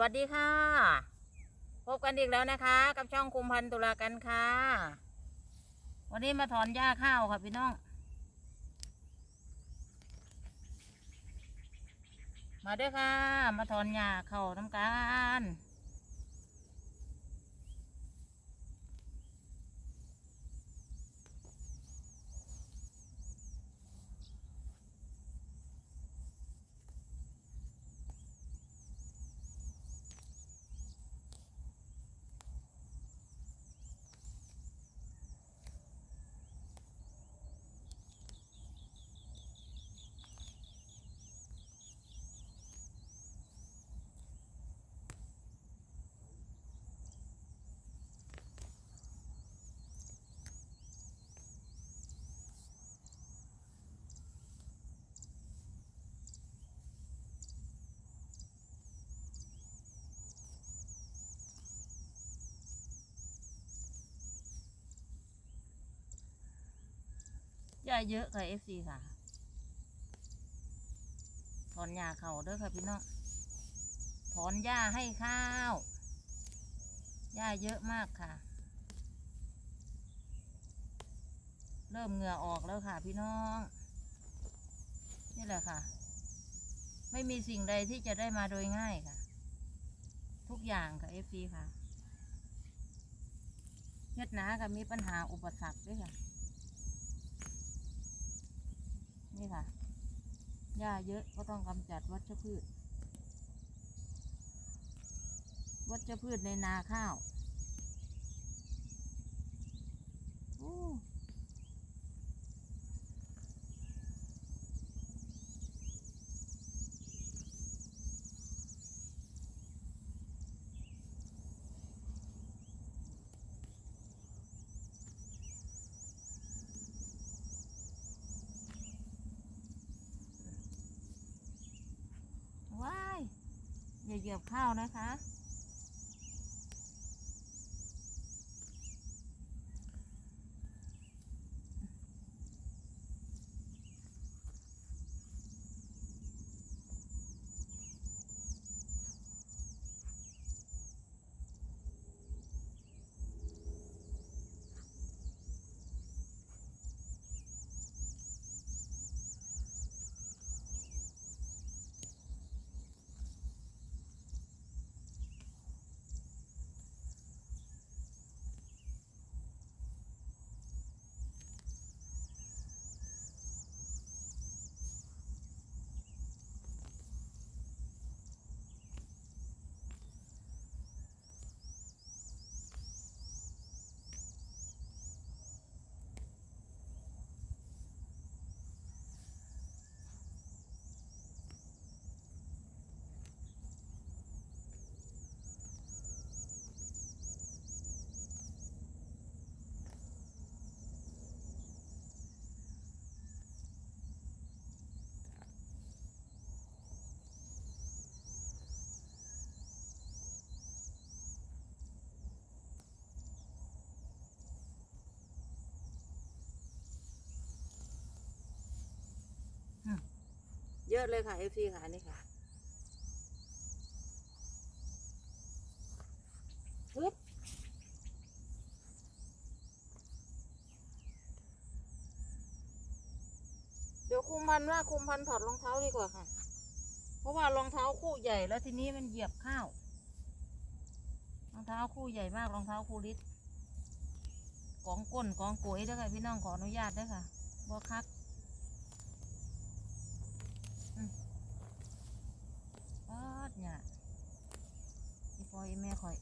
วัสดีค่ะ พบกันอีกแล้วนะคะ กับช่องคุมพันตุลากันค่ะ วันนี้มาถอนหญ้าข้าวค่ะพี่น้อง มาด้วยค่ะ มาถอนหญ้าเข้าวน้ำกัน หญ้าเยอะค่ะเอฟซีค่ะ ถอนหญ้าเขาเด้อค่ะพี่น้อง ถอนหญ้าให้ข้าว หญ้าเยอะมากค่ะ เริ่มเหงื่อออกแล้วค่ะพี่น้อง นี่แหละค่ะ ไม่มีสิ่งใดที่จะได้มาโดยง่ายค่ะ ทุกอย่างค่ะเอฟซีค่ะเฮ็ดนาก็มีปัญหาอุปสรรคด้วยค่ะ นี่ค่ะ หญ้าเยอะก็ต้องกำจัดวัชพืช วัชพืชในนาข้าว โอ้ อย่าเหยียบข้าวนะคะ เยอะเลยค่ะเอฟซีค่ะนี่ค่ะปึ๊บเดี๋ยวคุมพันว่าคุมพันถอดรองเท้าดีกว่าค่ะ เพราะว่ารองเท้าคู่ใหญ่แล้วทีนี้มันเหยียบข้าว รองเท้าคู่ใหญ่มากรองเท้าคู่ลิตกองก้นกองโกยด้อค่ะพี่น้องขออนุญาตด้อค่ะบ่คัก เนี่ยอีพออีแม่คอย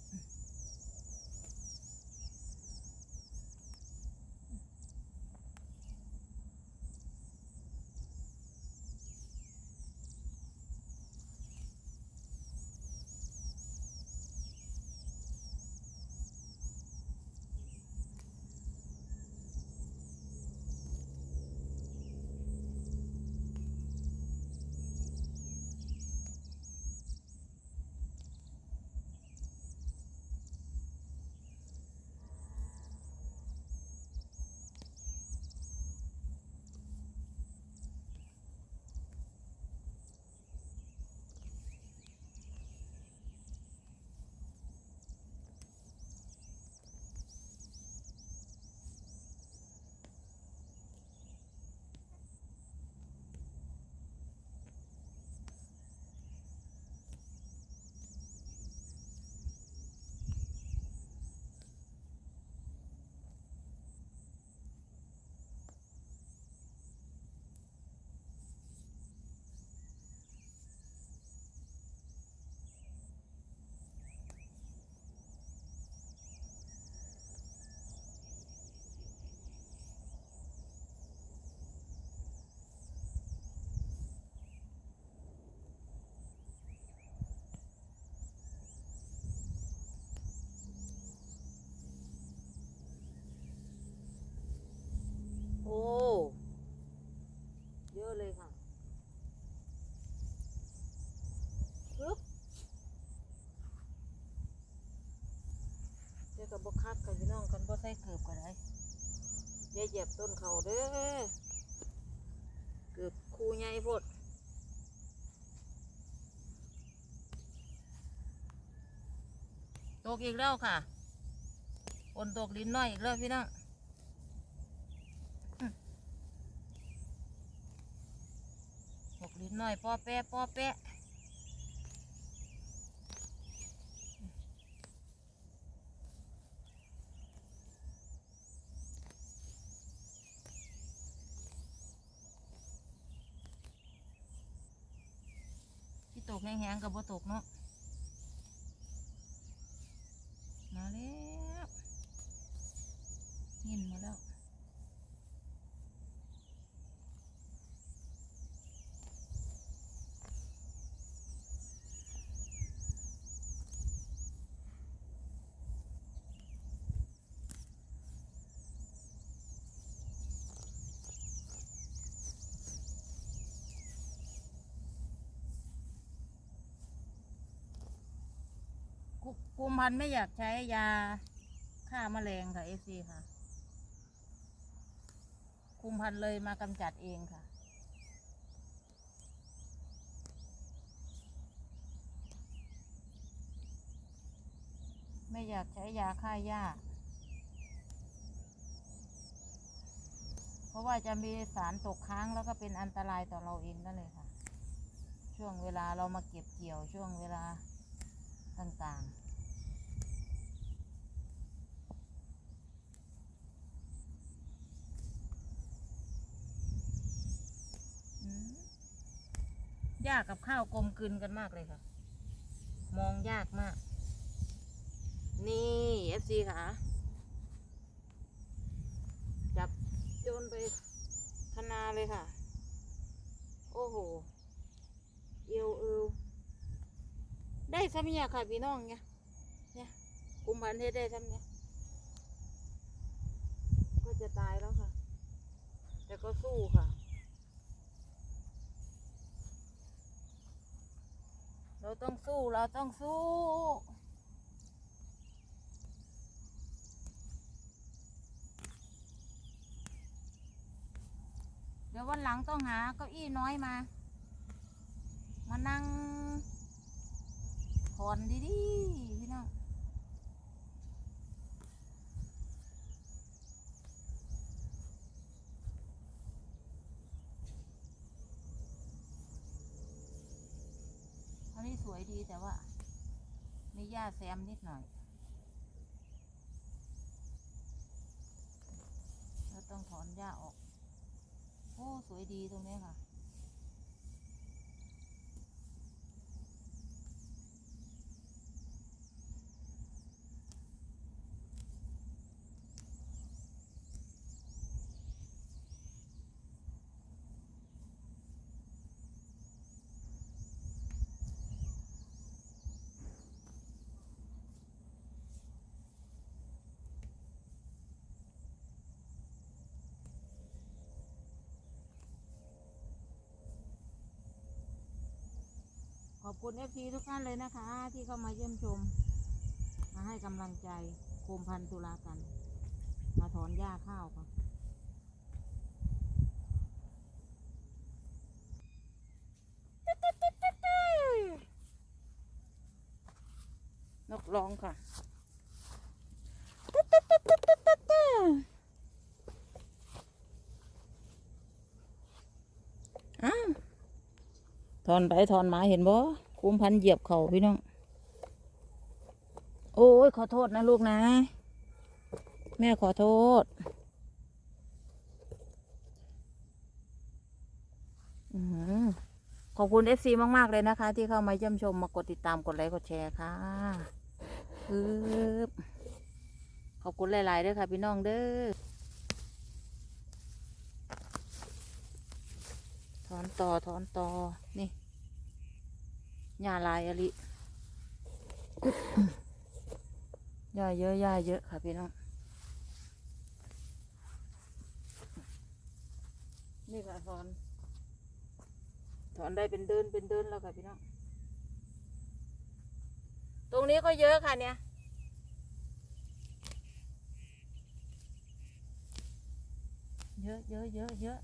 บกคักกับพี่น้องกันบ่ใส่เกือบก็ได้อย่าเหยียบต้นเขาเด้อเกือบคูใหญ่พดตกอีกแล้วค่ะฝนตกลิ้นน้อยอีกแล้วพี่น้องอืมตกลิ้นน้อยป้อแปะป้อแปะ แห้งกับบ่ตกเนาะมาแล้วยินมาแล้ว กุมพันธุ์ไม่อยากใช้ยาฆ่าแมลงค่ะเอซีค่ะ กุมพันธุ์เลยมากำจัดเองค่ะ ไม่อยากใช้ยาฆ่าหญ้า เพราะว่าจะมีสารตกค้างแล้วก็เป็นอันตรายต่อเราเองนั่นเลยค่ะ ช่วงเวลาเรามาเก็บเกี่ยวช่วงเวลา ต่างๆอืม ยากกับข้าวกลมกลืนกันมากเลยค่ะ มองยากมาก นี่เอฟซีค่ะ จับโยนไปคนาเลยค่ะ โอ้โห เอวเอวได้ซ้ำเนี่ยค่ะพี่น้องเนี่ยเนี่ยกุมพันเทศได้ซ้ำเนี่ยก็จะตายแล้วค่ะ แต่ก็สู้ค่ะ เราต้องสู้ เราต้องสู้ เดี๋ยววันหลังต้องหาเก้าอี้น้อยมา มานั่งถอนดีๆพี่น้องอันนี้สวยดี แต่ว่า มีหญ้าแซมนิดหน่อย เราต้องถอนหญ้าออก โอ้ สวยดีตรงนี้ค่ะ คุณเอฟซีทุกท่านเลยนะคะ ที่เข้ามาเยี่ยมชม มาให้กำลังใจโคมพันธุ์ตุลากัน มาถอนหญ้าข้าวค่ะนกร้องค่ะถอนไปถอนมาเห็นบ่ คุมพันเหยียบเขาพี่น้อง โอ้ยขอโทษนะลูกนะ แม่ขอโทษขอบคุณเอฟซีมาก ๆ เลยนะคะ ที่เข้ามาเยี่ยมชมมากดติดตามกดไลค์กดแชร์ค่ะขอบคุณหลาย ๆ ด้วยค่ะ พี่น้องเด้อถอนต่อถอนต่อนี่ ยาลายอลิหญ้าเยอะหาเยอะค่ะพี่น้อง นี่ค่ะถอน ถอนได้เป็นเดินเป็นเดินแล้วค่ะพี่น้อง ตรงนี้ก็เยอะค่ะเนี่ยเยอะเยอะเยอะเยอะ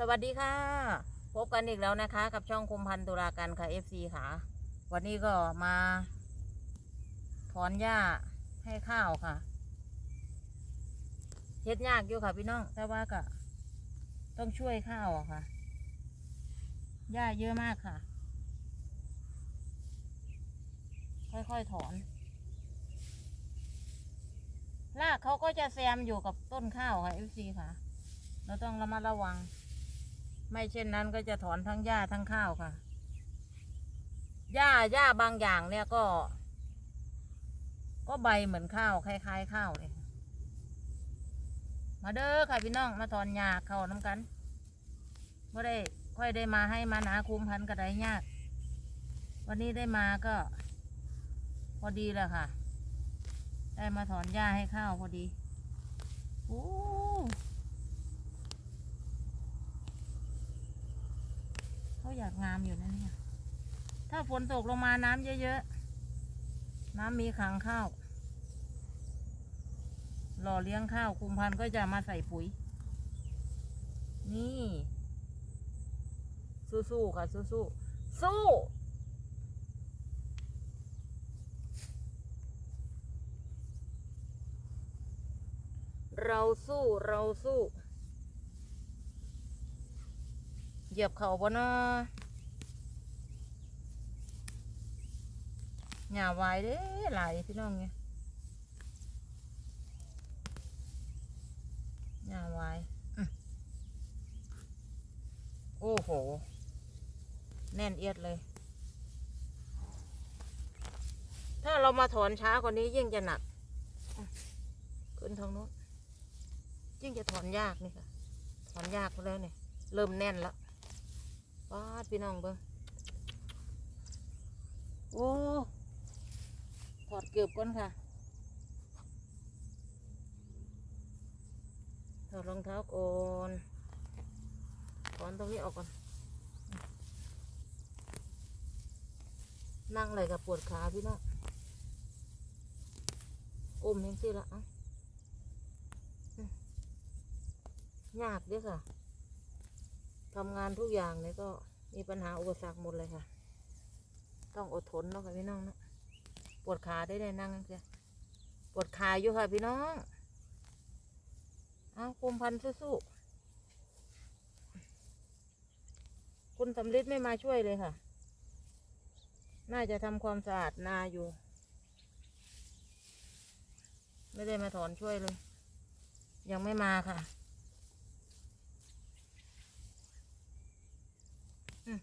สวัสดีค่ะ พบกันอีกแล้วนะคะ กับช่องคุมพันธ์ตุลาการค่ะ FC ค่ะ วันนี้ก็มาถอนหญ้าให้ข้าวค่ะเฮ็ดยากอยู่ค่ะพี่น้อง แต่ว่าก็ต้องช่วยข้าวค่ะหญ้าเยอะมากค่ะ ค่อยๆถอนรากเขาก็จะแซมอยู่กับต้นข้าวค่ะ FC ค่ะ เราต้องระมัดระวัง ไม่เช่นนั้นก็จะถอนทั้งหญ้าทั้งข้าวค่ะ หญ้าหญ้าบางอย่างเนี่ยก็ ก็ใบเหมือนข้าวคล้ายๆข้าวเลย มาเด้อค่ะพี่น้องมาถอนหญ้าเข้าน้ำกันไม่ได้ค่อยได้มาให้มาหนาคุ้มพันกระไดยาก วันนี้ได้มาก็ พอดีแหละค่ะ ได้มาถอนหญ้าให้ข้าวพอดีโอ้ เขาอยากงามอยู่นะเนี่ย ถ้าฝนตกลงมาน้ำเยอะๆ น้ำมีขังข้าวหล่อเลี้ยงข้าวคุมพันธุ์ก็จะมาใส่ปุ๋ย นี่ สู้ๆค่ะ สู้ๆสู้เราสู้ เราสู้ เหยียบเข่าปะเนาะหญ้าวายเด้หลายพี่น้องไงหญ้าวายโอ้โห แน่นเอียดเลย ถ้าเรามาถอนช้ากว่านี้ยิ่งจะหนัก ขึ้นทางโน้นยิ่งจะถอนยากนี่ค่ะ ถอนยากไปแล้วเนี่ย เริ่มแน่นแล้ว ป้าดพี่น้องเบิ้งโอ้ถอดเกือบก่อนค่ะ ถอดรองเท้าก่อนถอนตรงนี้ออกก่อน นั่งอะไรกับปวดขาพี่น้องก้มเห็นสิละอะอืมยากเด้วยค่ะ ทำงานทุกอย่างเนี่ยก็มีปัญหาอุปสรรคหมดเลยค่ะ ต้องอดทนเนาะค่ะพี่น้องเนาะปวดขาได้ได้นั่งเสียปวดขาอยู่ค่ะพี่น้องเอาคุมพันสู้ๆคุณสำลิดไม่มาช่วยเลยค่ะ น่าจะทำความสะอาดนาอยู่ ไม่ได้มาถอนช่วยเลย ยังไม่มาค่ะ อืม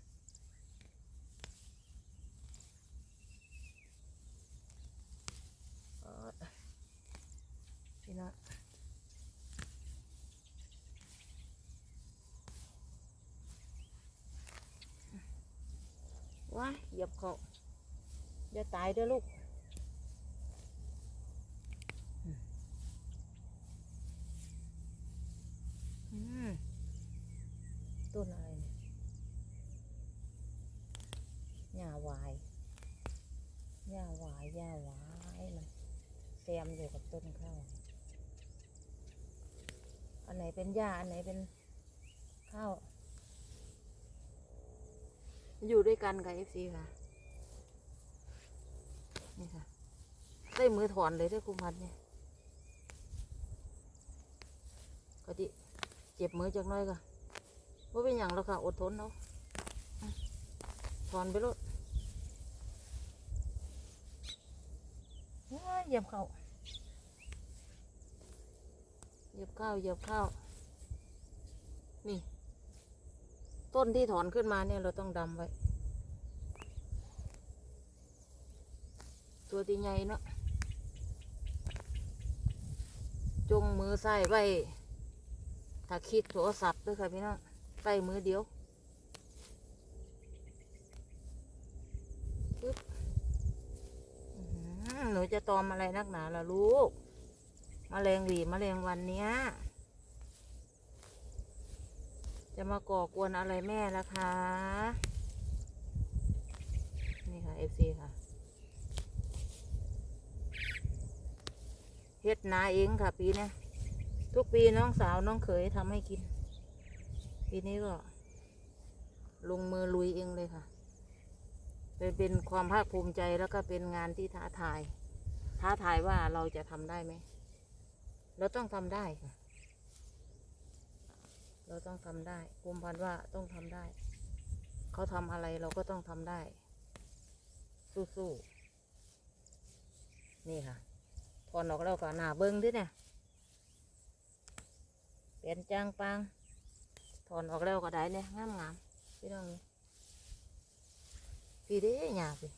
เออพี่น้องว้า ยียบเขาอย่าตายเด้อลูกต้นอะไรเนี่ยหญ้าวายหญ้าวายหญ้าวายมันแซมอยู่กับต้นข้าวอันไหนเป็นหญ้าอันไหนเป็นข้าว อยู่ด้วยกันกับเอฟซีค่ะ นี่ค่ะ ได้มือถอนเลยได้กุมพันเนี่ยก็ดิเจ็บมือจักน้อยก็ว่าเป็นอย่างแล้วค่ะ อดทนเอาอืมถอนไปรถเหยียบเขาเหยียบข้าวเหยียบข้าวนี่ ต้นที่ถอนขึ้นมาเนี่ยเราต้องดำไว้ ตัวที่ใหญ่เนาะจงมือใส่ไว้ถ้าคิดโทรศัพท์ด้วยค่ะพี่น้องใส่มือเดียวปึ๊บหนูจะตอมอะไรนักหนาล่ะลูกมแมลงหวีมแมลงวันเนี้ย จะมาก่อกวนอะไรแม่ล่ะคะ นี่ค่ะ FC ค่ะเฮ็ดนาเองค่ะ ปีนี้ทุกปีน้องสาวน้องเขยทำให้กิน ปีนี้ก็ ลงมือลุยเองเลยค่ะเป็นเป็นความภาคภูมิใจแล้วก็เป็นงานที่ท้าทาย ท้าทายว่าเราจะทำได้ไหม เราต้องทำได้ค่ะ เราต้องทำได้ภูมิพันว่าต้องทำได้ เขาทำอะไรเราก็ต้องทำได้ สู้ๆนี่ค่ะถอนออกแล้วก็หนาเบิ้งด้วยเนี่ยเปลี่ยนจางปังถอนออกแล้วก็ได้เนี่ยงามงามๆพี่น้องพี่เด้หยาพี่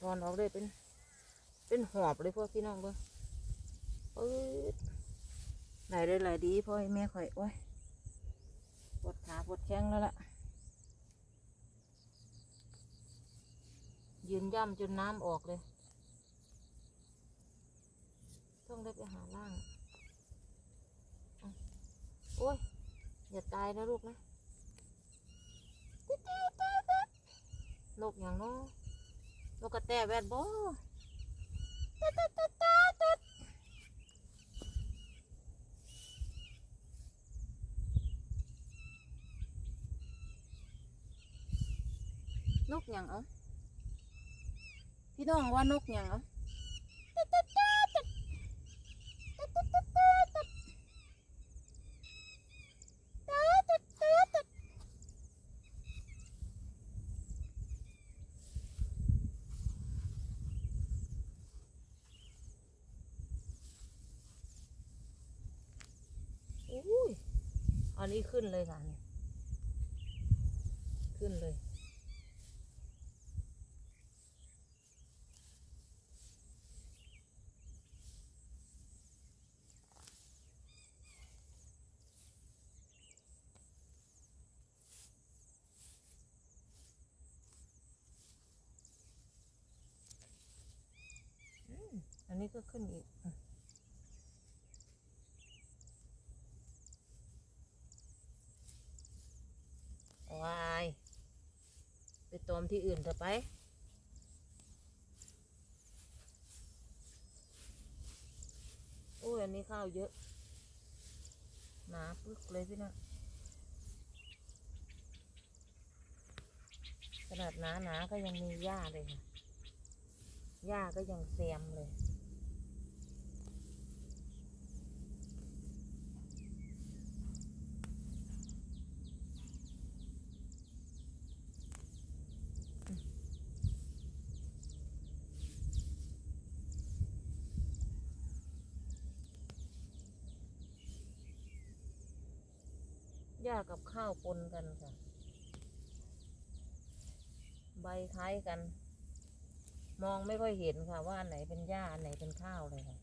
ถอนออกเลยเป็น เป็นหอบเลยพวกพี่น้องเบิ้งปื๊ด หลได้หลายดีพ่อแม่ข่อยโอ้ยปวดขาปวดแข้งแล้วล่ะ ยืนย่ำจนน้ำออกเลย ต้องได้ไปหาล่าง โอ้ย อย่าตายนะลูกนะติ๊ดติ๊ดติ๊ดติ๊ดนกอย่างน้นนกกระแตแวดบ่ นกยังเอ้าพี่น้องว่านกยังเอ้าอันนี้ขึ้นเลยค่ะเนี่ยขึ้นเลย ขึ้นอีกอ่วายไปตอมที่อื่นเถอะไป โอ้ย อันนี้ข้าวเยอะ หนาปึกเลยพี่นะขนาดหนาหนาก็ยังมีหญ้าเลยค่ะ หญ้าก็ยังแซมเลย กับข้าวปนกันค่ะ ใบคล้ายกัน มองไม่ค่อยเห็นค่ะว่าอันไหนเป็นหญ้าอันไหนเป็นข้าวเลยค่ะ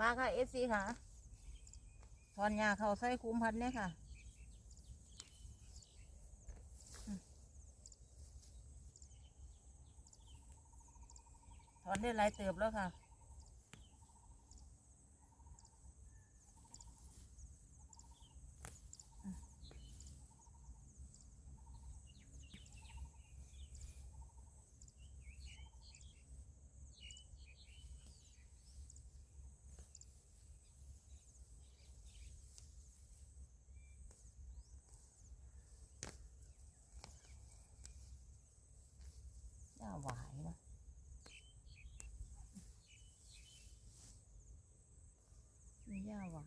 มาค่ะเอฟซีค่ะถอนหญ้าเขาใส่คุ้มพันธุ์เนี่ยค่ะถอนได้หลายเติบแล้วค่ะ 这样玩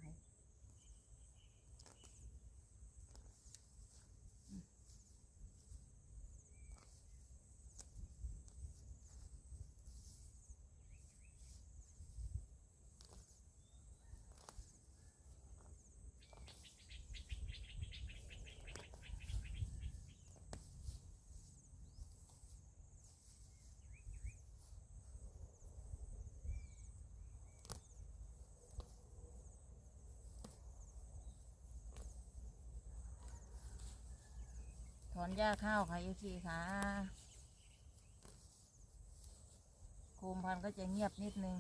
อนหญ้าข้าวค่ะยูซีค่ะโคมพันก็จะเงียบนิดนึง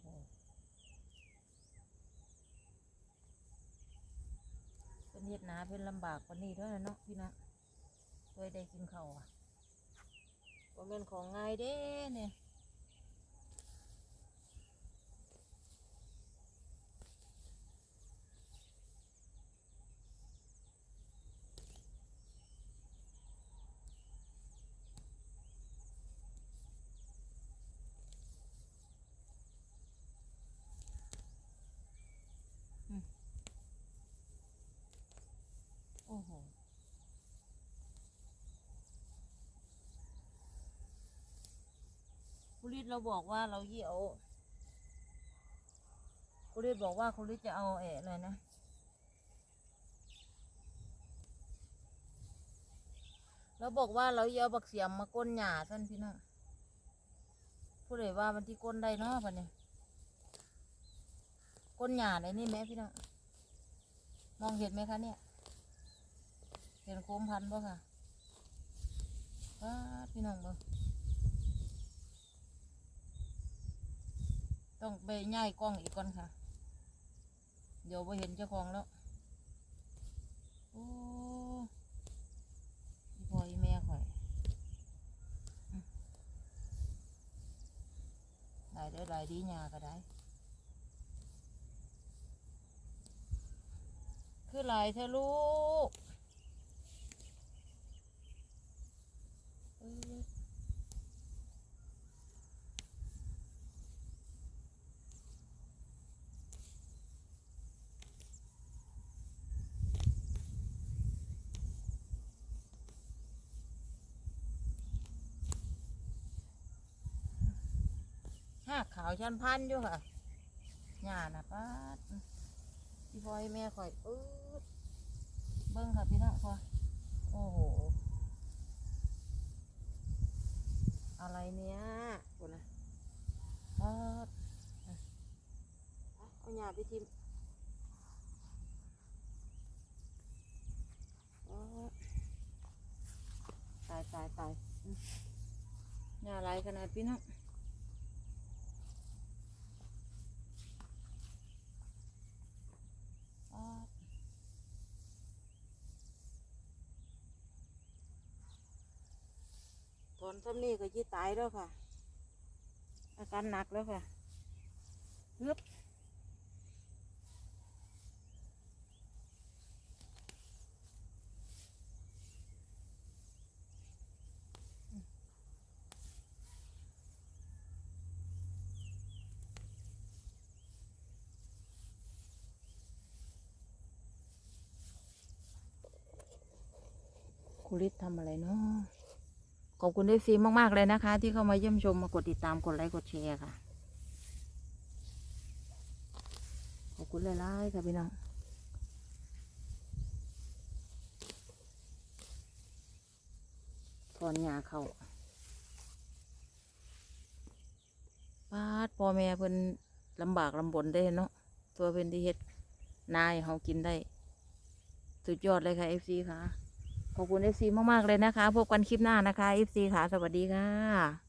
โหเป็นเฮ็ดหนาเป็นลำบากกว่านี้ด้วยนะเนาะพี่นะเคยได้กินเขาอะก็เป็นของง่ายเด้เนี่ยโอ้โห คุณฤทธิ์เราบอกว่าเราเยี่ยวคุณฤทธิ์บอกว่าคุณฤทธิ์จะเอาเอะอะไรนะ เราบอกว่าเราอย่าเอาบักเสียมมาก้นหญ้าท่านพี่น้องผู้ใดว่ามันที่ก้นได้เนาะปะเนี่ยก้นหญ้าได้นี่ไหมพี่น้องมองเห็นไหมคะเนี่ย เห็นโคมพันธุ์บ่ค่ะว้าพี่น้องบ่ ต้องไปย่ายกล้องอีกก่อนค่ะ เดี๋ยวไปเห็นเจ้าของแล้ว โอ้อีพ่อแม่ข่อยได้เด้อได้ดีหยาก็ได้ คือหลายเธอะลูก ขาวชันพันอยู่ค่ะหญ้านะป้าดพี่พอยแม่ข่อยปื๊ดเบิ้งค่ะพี่น้องพอโอ้โห อะไรเนี้ยกูนะป๊าดเอาหญ้าไปทิมตายตายตายหญ้าไรขนาดพี่น้องป๊าด ถอนซ้ำนี่ก็ยี่ตายแล้วค่ะ อาการหนักแล้วค่ะฮึบ คุริศทำอะไรเนาะขอบคุณเอฟซีมากๆเลยนะคะ ที่เข้ามาเยี่ยมชมมากดติดตามกดไลค์กดแชร์ค่ะ ขอบคุณหลายๆค่ะพี่น้องถอนหญ้าเขาปาดพ่อแม่เพิ่นลำบากลำบนได้เนาะตัวเพิ่นที่เฮ็ดนายเขากินได้ สุดยอดเลยค่ะเอฟซีค่ะ ขอบคุณเอฟซีมากๆเลยนะคะ พบกันคลิปหน้านะคะเอฟซีค่ะ สวัสดีค่ะ